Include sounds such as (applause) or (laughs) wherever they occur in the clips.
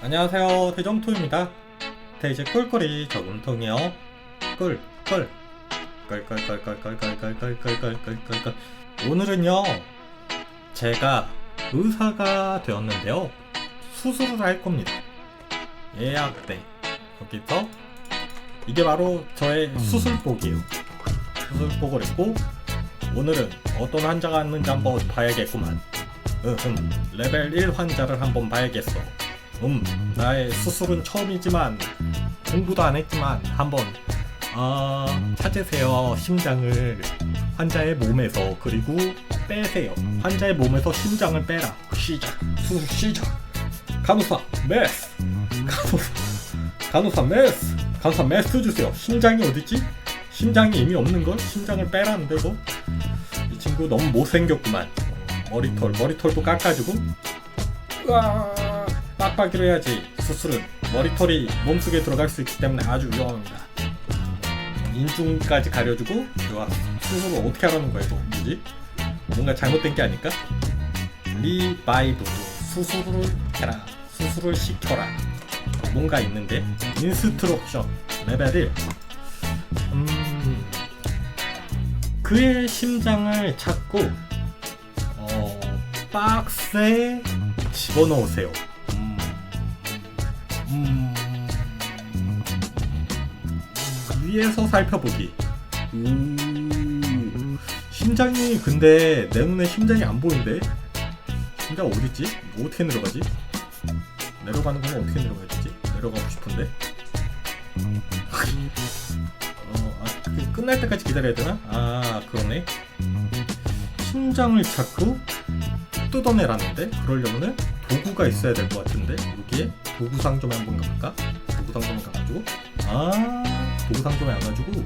안녕하세요 대정토입니다 돼지 꿀꿀이 저금통이요 꿀꿀 꿀꿀꿀꿀꿀꿀꿀꿀꿀꿀꿀꿀 오늘은요 제가 의사가 되었는데요 수술을 할 겁니다 예약대 여기서 이게 바로 저의 수술복이에요 수술복을 입고 오늘은 어떤 환자가 왔는지 한번 봐야겠구만 음, 음, 레벨 1 환자를 한번 봐야겠어 음, 나의 수술은 처음이지만 공부도 안 했지만 한번 어, 찾으세요. 심장을 환자의 몸에서 그리고 빼세요. 환자의 몸에서 심장을 빼라. 시작. 수술 시작. 간호사 메스. 간호사 간호사 메스. 간호사 메스 주세요. 심장이 어디지? 심장이 이미 없는 걸? 심장을 빼라는데 이거 이 친구 너무 못생겼구만. 머리털 머리털도 깎아주고. 으아 빡빡이로 해야지 수술은 머리털이 몸속에 들어갈 수 있기 때문에 아주 위험합니다. 인중까지 가려주고 좋아 수술을 어떻게 하라는 거야 이거? 뭐지? 뭔가 잘못된 게 아닐까? 리바이브 수술을 해라. 수술을 시켜라. 뭔가 있는데 인스트럭션 레벨 1 음, 그의 심장을 찾고 어, 박스에 집어넣으세요 음, 음, 위에서 살펴보기. 오, 심장이 근데 내 눈에 심장이 안 보이는데? 심장 어딨지? 이거 어떻게 내려가지? 내려가는 건 어떻게 내려가야 되지? 내려가고 싶은데. 어, 아, 그 끝날 때까지 기다려야 되나? 아, 그러네. 심장을 찾고 뜯어내라는데 그러려면은 도구가 있어야 될 것 같은데 여기에 도구 상점에 한번 가볼까? 도구 상점에 가가지고 아 도구 상점에 와가지고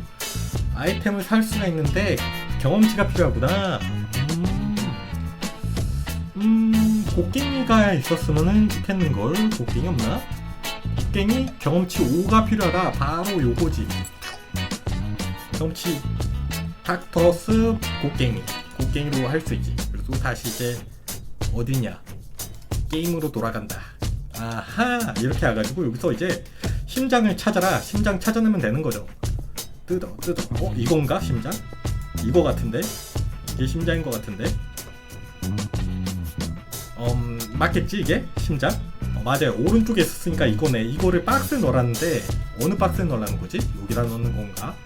아이템을 살 수가 있는데 경험치가 필요하구나. 음, 음 곡괭이가 있었으면은 좋겠는 걸. 곡괭이 없나? 곡괭이 경험치 5가 필요하다. 바로 요거지. 경험치 닥터스 곡괭이. 곡괭이로 할 수 있지. 그리고 다시 이제 어디냐? 게임으로 돌아간다. 아하 이렇게 해가지고 여기서 이제 심장을 찾아라. 심장 찾아내면 되는 거죠. 뜯어 뜯어. 어 이건가 심장? 이거 같은데? 이게 심장인 것 같은데? 음 맞겠지 이게 심장? 어, 맞아요 오른쪽에 있었으니까 이거네. 이거를 박스에 넣어놨는데 어느 박스에 넣으라는 거지? 여기다 넣는 건가?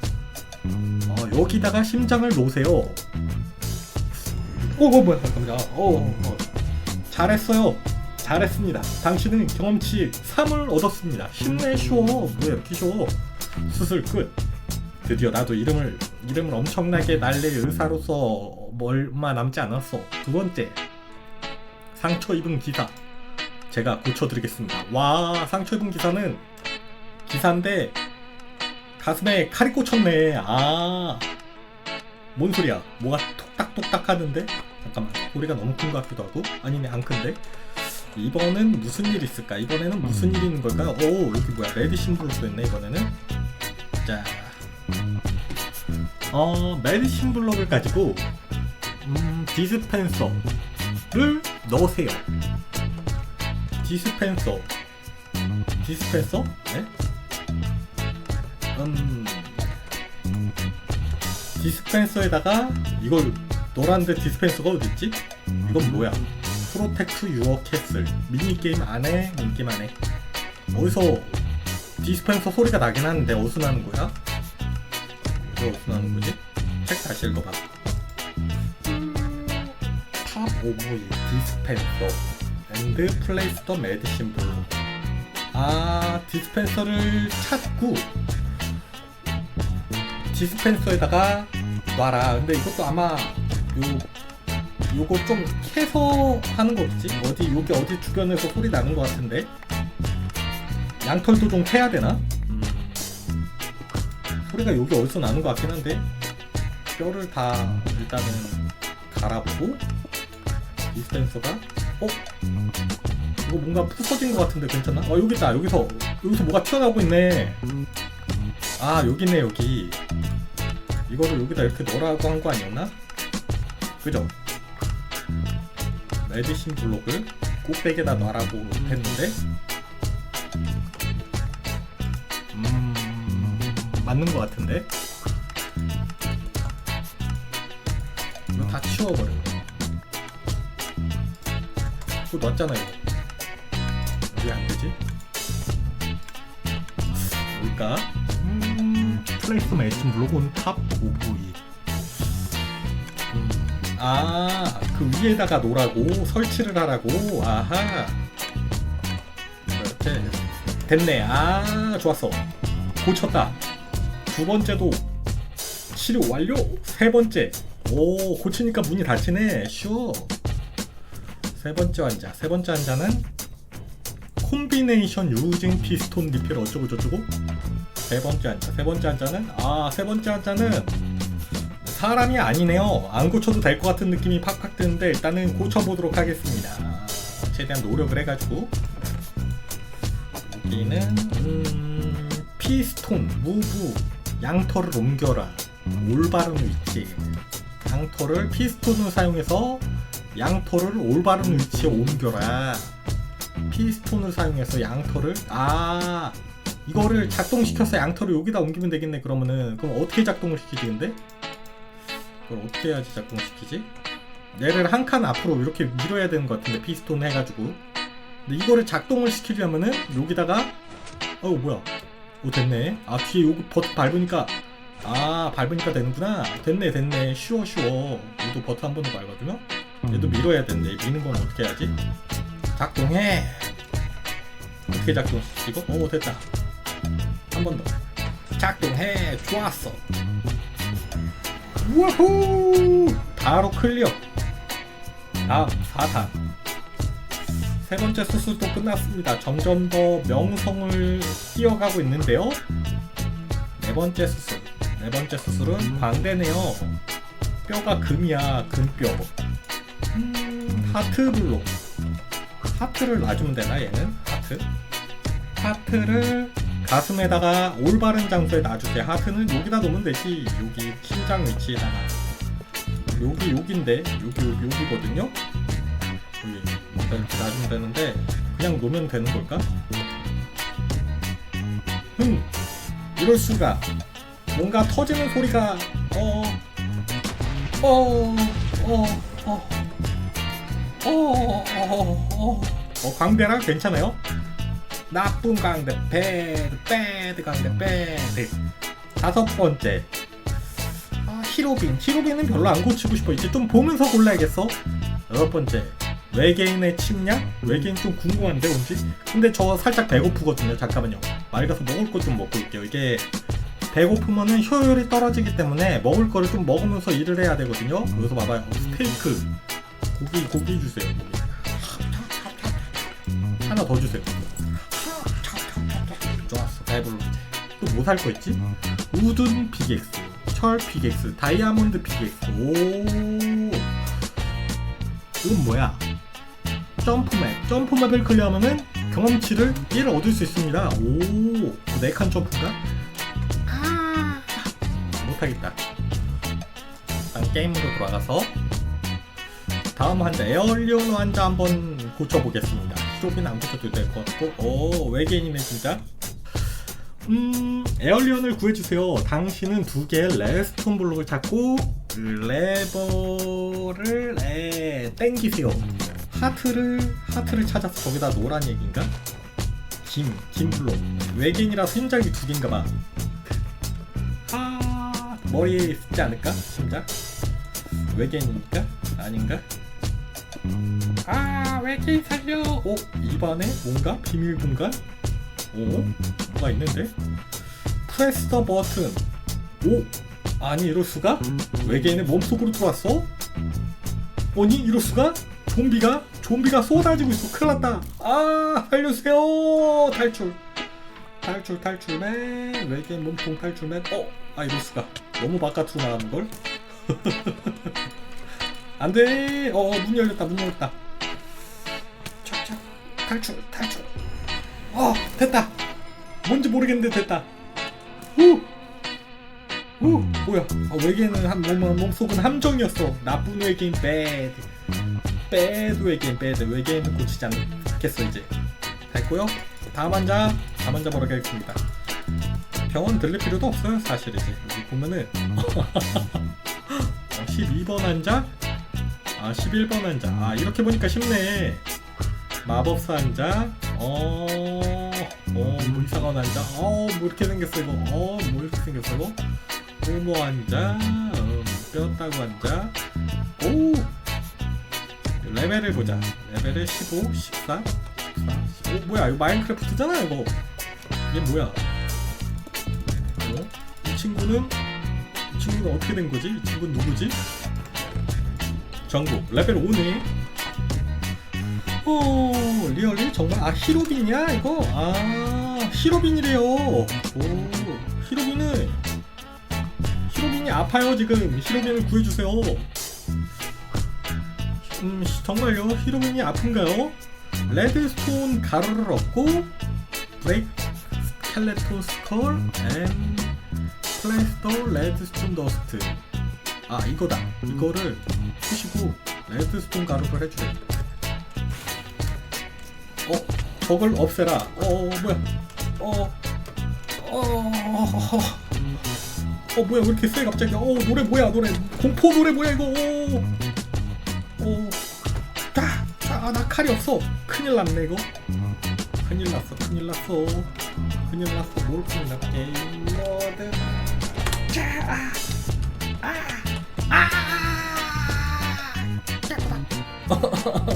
어 여기다가 심장을 놓으세요. 오, 어, 뭐야 잠깐만요. 어, 어, 잘했어요. 잘했습니다. 당신은 경험치 3을 얻었습니다. 힘내쇼. 왜 이렇게 쉬워? 수술 끝. 드디어 나도 이름을 이름을 엄청나게 날릴 의사로서 얼마 남지 않았어. 두 번째 상처 입은 기사 제가 고쳐드리겠습니다. 와 상처 입은 기사는 기사인데 가슴에 칼이 꽂혔네. 아. 뭔 소리야? 뭐가 톡딱톡딱 하는데? 잠깐만 소리가 너무 큰 것 같기도 하고 아니네 안 큰데? 이번은 무슨 일이 있을까? 이번에는 무슨 일이 있는 걸까요? 오 여기 뭐야 메디신 블록도 있네 이번에는 자 어, 메디신 블록을 가지고 음, 디스펜서를 넣으세요 디스펜서 디스펜서? 네? 음 디스펜서에다가 이걸 노란데 디스펜서가 어딨지? 이건 뭐야? 프로텍트 유어 캐슬 미니게임 안에 인게임 안에 어디서 디스펜서 소리가 나긴 하는데 어디서 나는 거야? 이거 어디서 나는 거지? 책 다시 읽어봐 탑 오브 디스펜서 앤드 플레이스 더 메디신 블루 아 디스펜서를 찾고 디스펜서에다가 놔라. 근데 이것도 아마 요 요거 좀 캐서 하는 거겠지? 어디 여기 어디 주변에서 소리 나는 것 같은데 양털도 좀 캐야 되나? 음. 소리가 여기 어디서 나는 것 같긴 한데 뼈를 다 일단은 갈아보고 디스펜서가 어? 이거 뭔가 부서진 것 같은데 괜찮나? 어 여기 있다 여기서 여기서 뭐가 튀어나오고 있네 아 여기 있네 여기 이거를 여기다 이렇게 넣으라고 한 거 아니었나? 그죠? 에디신 블록을 꽃백에다 놔라고 했는데. 음 맞는 것 같은데? 이거 다 치워버려 또 넣었잖아 이거. 왜 안되지? 뭘까? 음, 플레이스 매칭 블록은 탑 오브 이아 음, 그 위에다가 놓으라고 설치를 하라고. 아하. 이렇게 됐네. 아, 좋았어. 고쳤다. 두 번째도 치료 완료. 세 번째. 오, 고치니까 문이 닫히네. 쉬워. 세 번째 환자. 세 번째 환자는 콤비네이션 유징 피스톤 리필 어쩌고 저쩌고. 세 번째 환자. 세 번째 환자는 아, 세 번째 환자는 사람이 아니네요. 안 고쳐도 될 것 같은 느낌이 팍팍 드는데 일단은 고쳐보도록 하겠습니다. 최대한 노력을 해가지고 여기는 음, 피스톤, 무브, 양털을 옮겨라. 올바른 위치. 양털을 피스톤을 사용해서 양털을 올바른 위치에 옮겨라. 피스톤을 사용해서 양털을 아 이거를 작동시켜서 양털을 여기다 옮기면 되겠네 그러면은 그럼 어떻게 작동을 시키지 근데? 그걸 어떻게 해야지 작동시키지? 얘를 한 칸 앞으로 이렇게 밀어야 되는 것 같은데 피스톤 해가지고. 근데 이거를 작동을 시키려면은 여기다가 어우 뭐야. 오 됐네. 아 뒤에 요거 버튼 밟으니까 아 밟으니까 되는구나. 됐네 됐네. 쉬워 쉬워. 얘도 버튼 한 번 더 밟아주면? 얘도 밀어야 된대. 미는 건 어떻게 해야지? 작동해. 어떻게 작동시키지 이거? 오 됐다. 한 번 더. 작동해. 좋았어 우후! 바로 클리어. 다음 4탄 세 번째 수술도 끝났습니다. 점점 더 명성을 띄어가고 있는데요. 네 번째 수술. 네 번째 수술은 광대네요. 뼈가 금이야 금뼈. 음, 하트 블록. 하트를 놔주면 되나 얘는? 하트? 하트를 가슴에다가 올바른 장소에 놔주세요. 하트는 여기다 놓으면 되지. 여기 심장 위치에다가. 여기 여기인데 여기 여기 여기거든요. 여기 이렇게 놔주면 되는데 그냥 놓으면 되는 걸까? 흠 이럴 수가. 뭔가 터지는 소리가 어 어 어 어 어 어 어 어, 광대랑 괜찮아요? 나쁜 강대 배드 배드 강대 배드 다섯 번째. 아 히로빈. 히로빈은 별로 안 고치고 싶어. 이제 좀 보면서 골라야겠어. 여섯 번째. 외계인의 침략? 외계인 좀 궁금한데 뭔지? 근데 저 살짝 배고프거든요. 잠깐만요. 맑아서 먹을 것 좀 먹고 올게요. 이게 배고프면은 효율이 떨어지기 때문에 먹을 거를 좀 먹으면서 일을 해야 되거든요. 그래서 봐봐요. 스테이크. 고기 고기 주세요. 고기. 하나 더 주세요 좋았어 배불러 또뭐살 거 있지? 우든 피객스 철 피객스 다이아몬드 피객스. 오. 이건 뭐야? 점프맵. 점프맵을 클리어하면은 경험치를 1 얻을 수 있습니다. 오. 4칸 점프인가? 아. 못하겠다. 일단 게임으로 돌아가서 다음 환자 에얼리온 환자 한번 고쳐보겠습니다. 히로빈 안 고쳐도 될 것 같고. 오 외계인이네 진짜 음, 에얼리언을 구해주세요. 당신은 두 개의 레스톤 블록을 찾고 그 레버를 에, 땡기세요. 하트를 하트를 찾아서 거기다 놓으란 얘기인가? 김, 김 블록. 외계인이라 심장이 두 개인가 봐. 아, 머리에 있지 않을까? 심장? 외계인이니까? 아닌가? 아, 외계인 살려! 오, 입안에 뭔가? 비밀 공간? 오? 뭐가 있는데? 프레스 더 버튼 오? 아니 이럴 수가? 외계인의 몸속으로 들어왔어? 아니 이럴 수가? 좀비가? 좀비가 쏟아지고 있어 큰일 났다 아 살려주세요 탈출 탈출 탈출맨 외계인 몸통 탈출맨 어? 아 이럴 수가 너무 바깥으로 나가는 걸? (laughs) 안 돼 어 문 열렸다 문 열렸다 착착 탈출 탈출 어 됐다 뭔지 모르겠는데 됐다. 후! 후! 뭐야? 어, 외계인은 한 몸, 몸속은 함정이었어. 나쁜 외계인 배드 배드 외계인 배드 외계인은 고치지 않겠어 이제. 됐고요. 다음 환자 다음 환자 보러 가겠습니다. 병원 들릴 필요도 없어요 사실 이제. 여기 보면은. (laughs) 어, 12번 환자? 아 11번 환자. 아 이렇게 보니까 쉽네. 마법사 환자 어 어뭐 의사관 환자 어뭐 이렇게 생겼어 이거. 어뭐 이렇게 생겼어 이거. 호모 환자 음, 뼈다구 환자 오! 레벨을 보자. 레벨을 15 14 14 15 뭐야 이거 마인크래프트잖아 이거. 이게 뭐야? 어? 이 친구는 이 친구는 어떻게 된 거지? 이 친구는 누구지? 정보 레벨 5네 오 리얼리? 정말? 아 히로빈이야 이거? 아 히로빈이래요. 오 히로빈은 히로빈이 아파요 지금. 히로빈을 구해주세요. 음 시- 정말요? 히로빈이 아픈가요? 레드스톤 가루를 얻고 브레이크 스켈레톤 스컬 앤 플레이스터 레드스톤 더스트. 아 이거다. 이거를 푸시고 레드스톤 가루를 해주래 어 저걸 없애라. 어 뭐야? 어어 어, 어, 어. 뭐야? 왜 이렇게 세 갑자기? 어 노래 뭐야? 노래. 공포 노래 뭐야 이거? 오오아나 칼이 없어. 큰일 났네 이거. 큰일 났어 큰일 났어. 큰일 났어. 뭘 큰일 났게 뭐든 이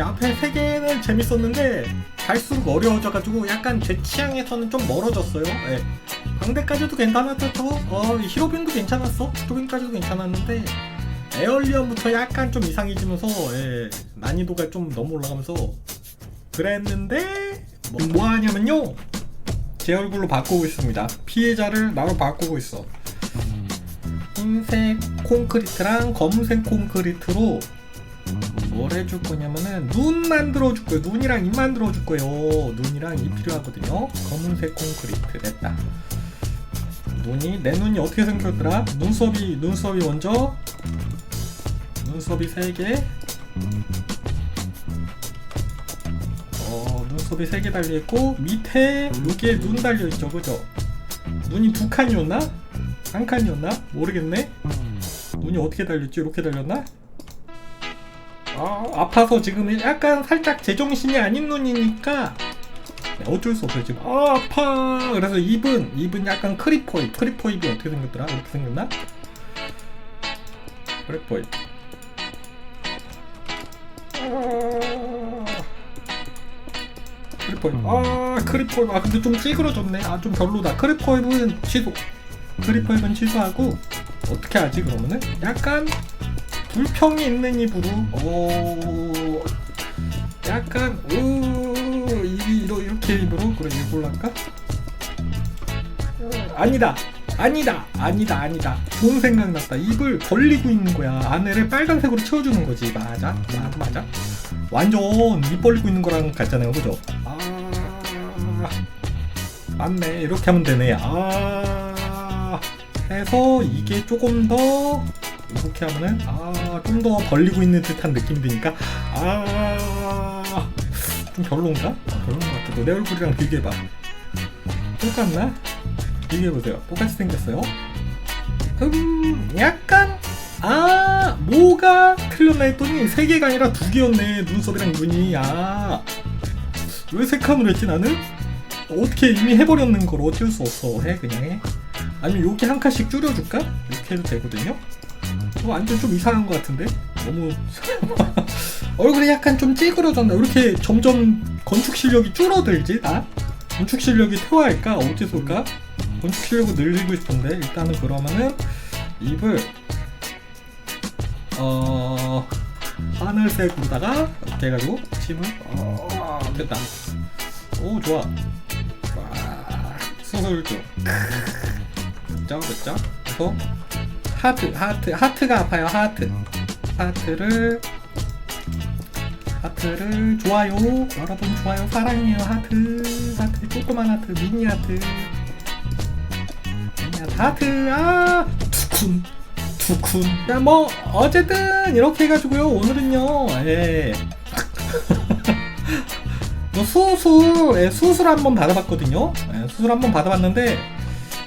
앞에 세 개는 재밌었는데 갈수록 어려워져가지고 약간 제 취향에서는 좀 멀어졌어요. 예. 광대까지도 괜찮았죠. 어, 이 히로빈도 괜찮았어. 히로빈까지도 괜찮았는데 에얼리언부터 약간 좀 이상해지면서 예, 난이도가 좀 너무 올라가면서 그랬는데 뭐, 뭐 하냐면요. 제 얼굴로 바꾸고 있습니다. 피해자를 나로 바꾸고 있어. 흰색 콘크리트랑 검은색 콘크리트로 뭘 해줄 거냐면은 눈 만들어 줄 거예요. 눈이랑 입 만들어 줄 거예요. 눈이랑 입 필요하거든요. 검은색 콘크리트 됐다. 눈이 내 눈이 어떻게 생겼더라? 눈썹이 눈썹이 먼저 눈썹이 세 개. 어 눈썹이 세개 달려 있고 밑에 여기에 눈 달려 있죠, 그죠? 눈이 두 칸이었나? 한 칸이었나? 모르겠네. 눈이 어떻게 달렸지? 이렇게 달렸나? 아, 아파서 지금 약간 살짝 제정신이 아닌 눈이니까 네, 어쩔 수 없어요. 지금 아 아파. 그래서 입은 입은 약간 크리퍼 입 크리퍼 입이 어떻게 생겼더라? 이렇게 생겼나? 크리퍼 입. 아, 크리퍼 입 아 크리퍼 입 아 근데 좀 찌그러졌네. 아 좀 별로다. 크리퍼 입은 취소. 크리퍼 입은 취소하고 어떻게 하지 그러면은? 약간 불평이 있는 입으로 어 약간 우 입이 이렇게 입으로? 그래 이걸로 할까? 어, 아니다. 아니다. 아니다. 아니다. 좋은 생각 났다. 입을 벌리고 있는 거야. 안에를 빨간색으로 채워주는 거지. 맞아? 맞아 맞아? 완전 입 벌리고 있는 거랑 같잖아요. 그죠? 아 맞네. 이렇게 하면 되네. 아 해서 이게 조금 더 이렇게 하면은 아 좀 더 벌리고 있는 듯한 느낌 드니까 아좀 별론가? 아, 별론 것 같아. 내 얼굴이랑 비교해봐. 똑같나? 비교해보세요. 똑같이 생겼어요. 음, 약간 아 뭐가 틀렸나 했더니 세 개가 아니라 두 개였네 눈썹이랑 눈이 아왜 세 칸을 했지 나는? 어떻게 이미 해버렸는 걸 어쩔 수 없어 해 그냥 해 아니면 여기 한 칸씩 줄여줄까? 이렇게 해도 되거든요 어, 완전 좀 이상한 것 같은데? 너무 (laughs) 얼굴이 약간 좀 찌그러졌나? 왜 이렇게 점점 건축 실력이 줄어들지? 나? 건축 실력이 퇴화할까? 어째서 올까? 건축 실력을 늘리고 싶은데 일단은 그러면은 입을 어 하늘색으로다가 이렇게 해가지고 침을 어 됐다 오 좋아 와 수술 좀 됐죠 됐죠 그래서 하트 하트 하트가 아파요 하트. 하트를 하트를 좋아요 여러분 좋아요 사랑해요 하트 하트 조그만 하트 미니 하트. 미니 하트 하트 아 두쿤 두쿤. 야뭐 어쨌든 이렇게 해가지고요 오늘은요 예. (laughs) 뭐 수술, 예, 수술 한번 받아봤거든요. 예, 수술 한번 받아봤는데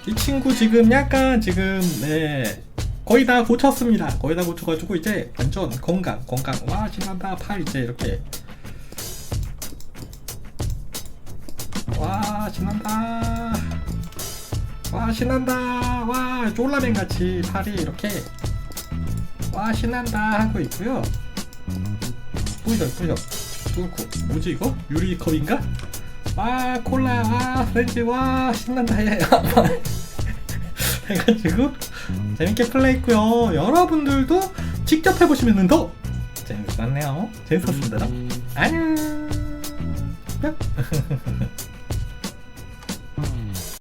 이 친구 지금 약간 지금 네, 거의 다 고쳤습니다. 거의 다 고쳐가지고 이제 완전 건강, 건강. 와 신난다. 팔 이제 이렇게 와 신난다. 와 신난다. 와 쫄라맨 같이 팔이 이렇게 와 신난다 하고 있고요. 뿌려 뿌려 뚫고 뭐지 이거 유리컵인가? 와 콜라 와 프렌치 와 신난다 야 (laughs) 해가지고 재밌게 플레이했고요. 여러분들도 직접 해보시면 더 재밌을 것 같네요. 재밌었습니다. 안녕. 뿅 (laughs)